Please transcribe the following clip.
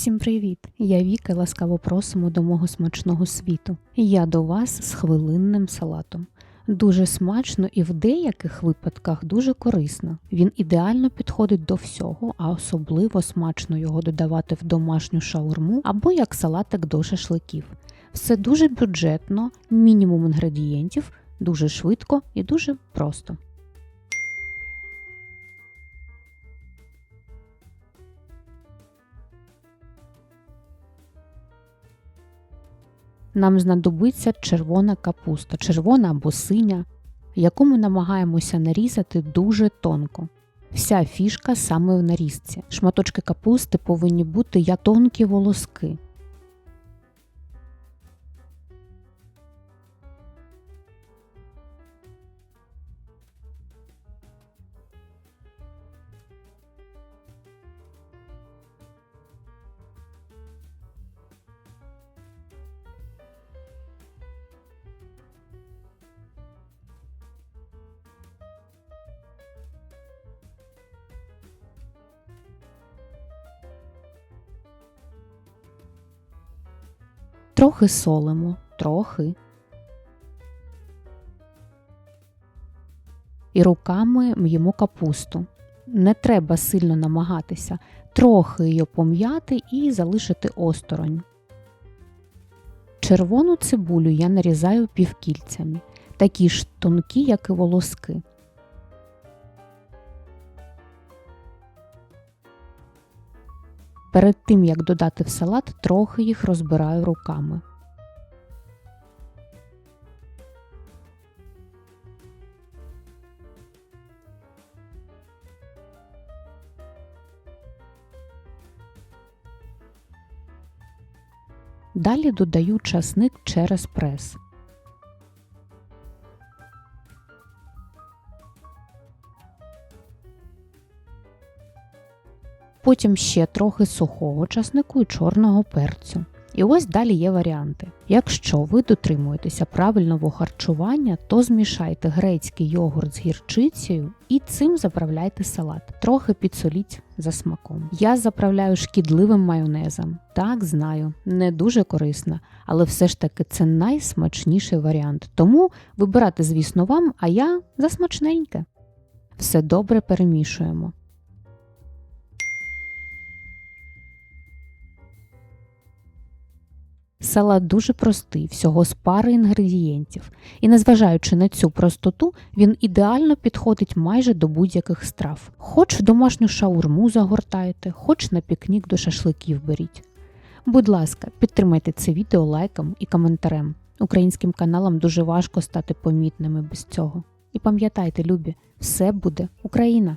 Всім привіт! Я Віка ласкаво просимо до мого смачного світу. Я до вас з хвилинним салатом. Дуже смачно і в деяких випадках дуже корисно. Він ідеально підходить до всього, а особливо смачно його додавати в домашню шаурму або як салатик до шашликів. Все дуже бюджетно, мінімум інгредієнтів, дуже швидко і дуже просто. Нам знадобиться червона капуста, червона або синя, яку ми намагаємося нарізати дуже тонко. Вся фішка саме в нарізці. Шматочки капусти повинні бути як тонкі волоски. Трохи солимо, трохи. І руками м'ємо капусту. Не треба сильно намагатися, трохи її пом'яти і залишити осторонь. Червону цибулю я нарізаю півкільцями, такі ж тонкі, як і волоски. Перед тим як додати в салат, трохи їх розбираю руками. Далі додаю часник через прес. Потім ще трохи сухого часнику і чорного перцю. І ось далі є варіанти. Якщо ви дотримуєтеся правильного харчування, то змішайте грецький йогурт з гірчицею і цим заправляйте салат. Трохи підсоліть за смаком. Я заправляю шкідливим майонезом. Так, знаю, не дуже корисно, але все ж таки це найсмачніший варіант. Тому вибирати, звісно, вам, а я за смачненьке. Все добре перемішуємо. Салат дуже простий, всього з пари інгредієнтів, і незважаючи на цю простоту, він ідеально підходить майже до будь-яких страв. Хоч домашню шаурму загортайте, хоч на пікнік до шашликів беріть. Будь ласка, підтримайте це відео лайком і коментарем. Українським каналам дуже важко стати помітними без цього. І пам'ятайте, любі, все буде Україна!